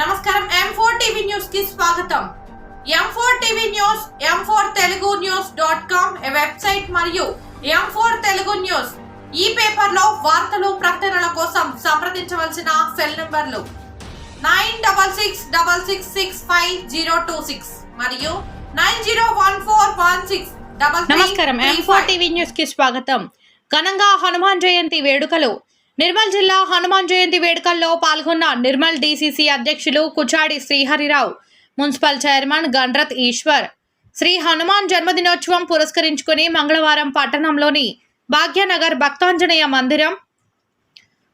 నమస్కారం. M four TV న్యూస్కి స్వాగతం. M four TV news M four Telugu news dot com website మరియు M four Telugu news ఈ పేపర్లో వార్తలు ప్రకటనల కోసం సంప్రదించవలసిన సెల్ నంబర్లు nine double six double six six five zero two six మరియు nine zero one four one six double నమస్కారం. ఎం ఫోర్ టీవీ న్యూస్కి స్వాగతం. ఘనంగా హనుమాన్ జయంతి వేడుకలు. నిర్మల్ జిల్లా హనుమాన్ జయంతి వేడుకల్లో పాల్గొన్న నిర్మల్ డీసీసీ అధ్యక్షులు కుచాడి శ్రీహరిరావు మున్సిపల్ చైర్మన్ గండ్రత్ ఈశ్వర్. శ్రీ హనుమాన్ జన్మదినోత్సవం పురస్కరించుకుని మంగళవారం పట్టణంలోని భాగ్యనగర్ భక్తాంజనేయ మందిరం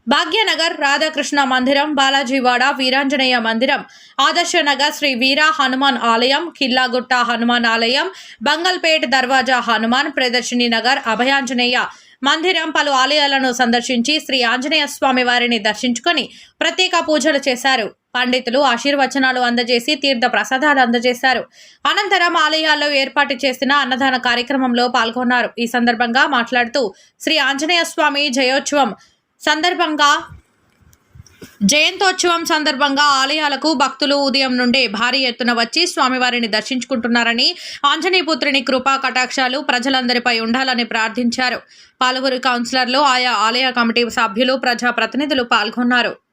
భాగ్యనగర్ రాధాకృష్ణ మందిరం బాలాజీవాడ వీరాంజనేయ మందిరం ఆదర్శనగర్ శ్రీ వీర హనుమాన్ ఆలయం కిల్లాగుట్ట హనుమాన్ ఆలయం బంగల్పేట్ దర్వాజా హనుమాన్ ప్రదర్శిని నగర్ అభయాంజనేయ మందిరం పలు ఆలయాలను సందర్శించి శ్రీ ఆంజనేయ స్వామి వారిని దర్శించుకొని ప్రత్యేక పూజలు చేశారు. పండితులు ఆశీర్వచనాలు అందజేసి తీర్థ ప్రసాదాలు అందజేశారు. అనంతరం ఆలయాల్లో ఏర్పాటు చేసిన అన్నదాన కార్యక్రమంలో పాల్గొన్నారు. ఈ సందర్భంగా మాట్లాడుతూ శ్రీ ఆంజనేయ స్వామి జయోత్సవం సందర్భంగా జయంతోత్సవం సందర్భంగా ఆలయాలకు భక్తులు ఉదయం నుండే భారీ ఎత్తున వచ్చి స్వామివారిని దర్శించుకుంటున్నారని ఆంజనేయపుత్రుని కృపా కటాక్షాలు ప్రజలందరిపై ఉండాలని ప్రార్థించారు. పలువురు కౌన్సిలర్లు ఆయా ఆలయ కమిటీ సభ్యులు ప్రజాప్రతినిధులు పాల్గొన్నారు.